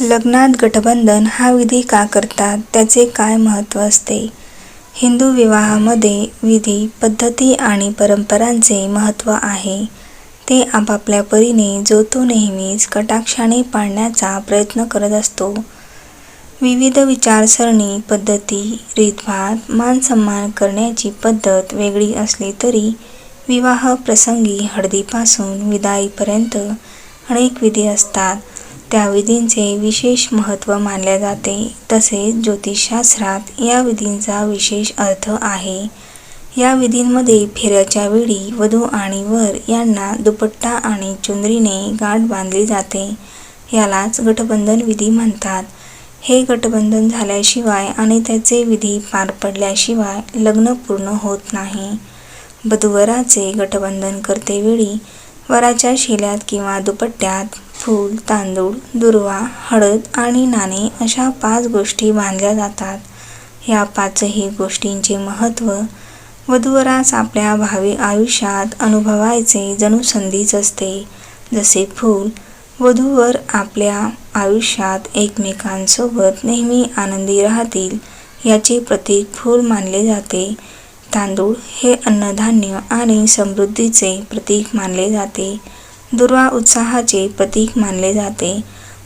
लग्नात गटबंधन हा विधी का करतात त्याचे काय महत्त्व असते? हिंदू विवाहामध्ये विधी पद्धती आणि परंपरांचे महत्त्व आहे. ते आपापल्या परीने जो तो नेहमीच कटाक्षाने पाळण्याचा प्रयत्न करत असतो. विविध विचारसरणी पद्धती रीतभात मानसन्मान करण्याची पद्धत वेगळी असली तरी विवाह प्रसंगी हळदीपासून विदाईपर्यंत अनेक विधी असतात. त्या विधींचे विशेष महत्त्व मानले जाते. तसेच ज्योतिषशास्त्रात या विधींचा विशेष अर्थ आहे. या विधींमध्ये फेऱ्याच्या वेळी वधू आणि वर यांना दुपट्टा आणि चुंदरीने गाठ बांधली जाते. यालाच गठबंधन विधी म्हणतात. हे गठबंधन झाल्याशिवाय आणि त्याचे विधी पार पडल्याशिवाय लग्न पूर्ण होत नाही. वधूवराचे गठबंधन करतेवेळी वराच्या शेल्यात किंवा दुपट्ट्यात फूल तांदूळ दुर्वा हळद आणि नाणे अशा पाच गोष्टी बांधल्या जातात. या पाचही गोष्टींचे महत्त्व वधूवरास आपल्या भावी आयुष्यात अनुभवायचे जणू संधीच असते. जसे फूल वधूवर आपल्या आयुष्यात एकमेकांसोबत नेहमी आनंदी राहतील याचे प्रतीक फूल मानले जाते. तांदूळ हे अन्नधान्य आणि समृद्धीचे प्रतीक मानले जाते. दुर्वा उत्साहाचे प्रतीक मानले जाते.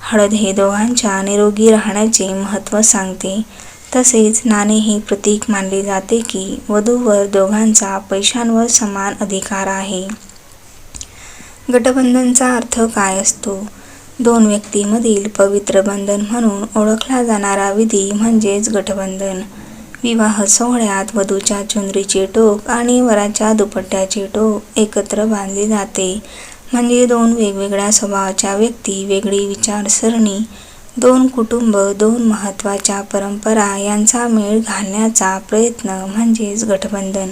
हळद हे दोघांच्या निरोगी राहण्याचे महत्त्व सांगते. तसेच नाणे हे प्रतीक मानले जाते की वधूवर दोघांचा पैशांवर समान अधिकार आहे. गटबंधनचा अर्थ काय असतो? दोन व्यक्तींमधील पवित्र बंधन म्हणून ओळखला जाणारा विधी म्हणजेच गटबंधन विवाह सोहळ्यात वधूच्या चुंदरीचे टोक आणि वराच्या दुपट्ट्याचे टोक एकत्र बांधले जाते. म्हणजे दोन वेगवेगळ्या स्वभावाच्या व्यक्ती वेगळी विचारसरणी दोन कुटुंब दोन महत्त्वाच्या परंपरा यांचा मेळ घालण्याचा प्रयत्न म्हणजेच गठबंधन.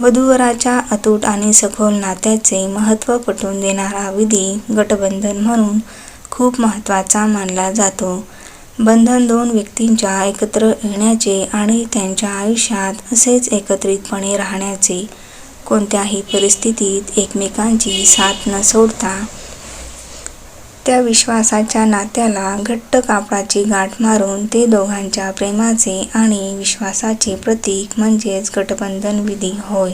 वधूवराच्या अतूट आणि सखोल नात्याचे महत्त्व पटवून देणारा विधी गटबंधन म्हणून खूप महत्त्वाचा मानला जातो. बंधन दोन व्यक्तींच्या एकत्र येण्याचे आणि त्यांच्या आयुष्यात असेच एकत्रितपणे राहण्याचे कोणत्याही परिस्थितीत एकमेकांची साथ न सोडता त्या विश्वासाच्या नात्याला घट्ट कापडाची गाठ मारून ते दोघांच्या प्रेमाचे आणि विश्वासाचे प्रतीक म्हणजेच गटबंधन विधी होय.